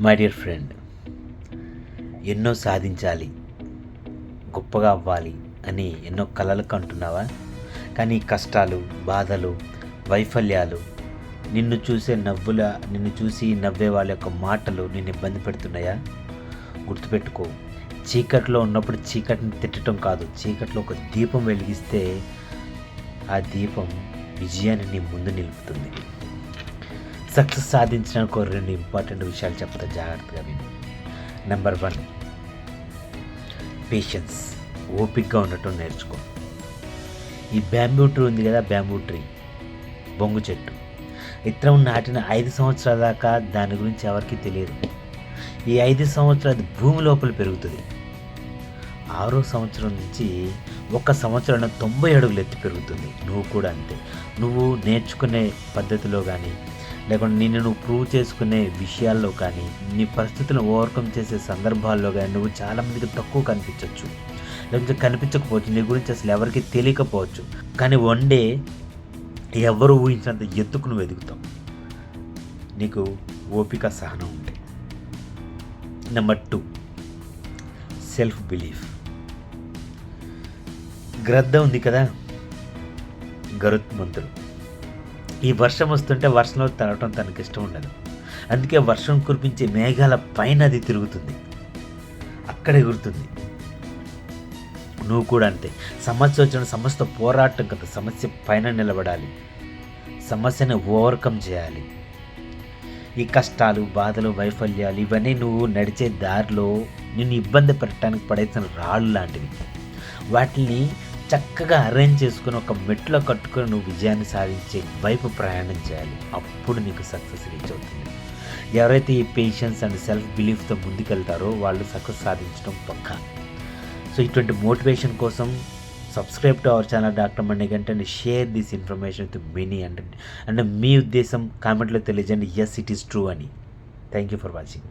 My dear friend ఎన్నో సాధించాలి గొప్పగా అవ్వాలి అని ఎన్నో కలలు కంటున్నావా కానీ కష్టాలు బాధలు వైఫల్యాలు నిన్ను చూసే నవ్వుల నిన్ను చూసి నవ్వే వాళ్ళ యొక్క మాటలు నిన్ను ఇబ్బంది పెడుతున్నాయా? గుర్తుపెట్టుకో చీకట్లో ఉన్నప్పుడు చీకటిని తిట్టడం కాదు చీకట్లో ఒక దీపం వెలిగిస్తే ఆ దీపం విజయాన్ని నీ ముందు నిలుపుతుంది. సక్సెస్ సాధించడానికి ఒక రెండు ఇంపార్టెంట్ విషయాలు చెప్తా జాగ్రత్తగా విను. నెంబర్ వన్ పేషెన్స్ ఓపిక్గా ఉండటం నేర్చుకో. ఈ బ్యాంబూ ట్రీ ఉంది కదా బ్యాంబూ ట్రీ బొంగు చెట్టు. విత్తనం నాటిన ఐదు సంవత్సరాల దాకా దాని గురించి ఎవరికీ తెలియదు. ఈ ఐదు సంవత్సరాలు భూమి లోపల పెరుగుతుంది. ఆరో సంవత్సరం నుంచి ఒక సంవత్సరం తొంభై అడుగులు ఎత్తి పెరుగుతుంది. నువ్వు కూడా అంతే. నువ్వు నేర్చుకునే పద్ధతిలో కానీ లేకుంటే నిన్ను నువ్వు ప్రూవ్ చేసుకునే విషయాల్లో కానీ నీ పరిస్థితులను ఓవర్కమ్ చేసే సందర్భాల్లో కానీ నువ్వు చాలామందికి తక్కువ కనిపించవచ్చు లేకపోతే కనిపించకపోవచ్చు. నీ గురించి అసలు ఎవరికి తెలియకపోవచ్చు. కానీ వన్ డే ఎవరు ఊహించినంత ఎత్తుకు నువ్వు ఎదుగుతావు. నీకు ఓపిక సహనం ఉంటే నెంబర్ టూ సెల్ఫ్ బిలీఫ్ గ్రద్ద ఉంది కదా? గరుత్మంతుడు. ఈ వర్షం వస్తుంటే వర్షంలో తడవటం తనకి ఇష్టం ఉండదు. అందుకే వర్షం కురిపించే మేఘాల పైన అది తిరుగుతుంది. అక్కడే గుర్తుంది. నువ్వు కూడా అంతే. సమస్య వచ్చిన సమస్యతో పోరాటం కదా సమస్య పైన నిలబడాలి. సమస్యను ఓవర్కమ్ చేయాలి. ఈ కష్టాలు బాధలు వైఫల్యాలు ఇవన్నీ నువ్వు నడిచే దారిలో నిన్ను ఇబ్బంది పెట్టడానికి పడేసిన రాళ్ళు లాంటివి. వాటిని చక్కగా అరేంజ్ చేసుకుని ఒక మెట్లో కట్టుకొని నువ్వు విజయాన్ని సాధించే వైపు ప్రయాణం చేయాలి. అప్పుడు నీకు సక్సెస్ రీచ్ అవుతుంది. ఎవరైతే ఈ పేషెన్స్ అండ్ సెల్ఫ్ బిలీఫ్తో ముందుకెళ్తారో వాళ్ళు సక్సెస్ సాధించడం పక్కా. సో ఇటువంటి మోటివేషన్ కోసం subscribe to our channel doctor కంటే and share this information to many and and మీ ఉద్దేశం కామెంట్లో తెలియజేయండి. ఎస్ ఇట్ ఈస్ ట్రూ అని థ్యాంక్ యూ ఫర్ వాచింగ్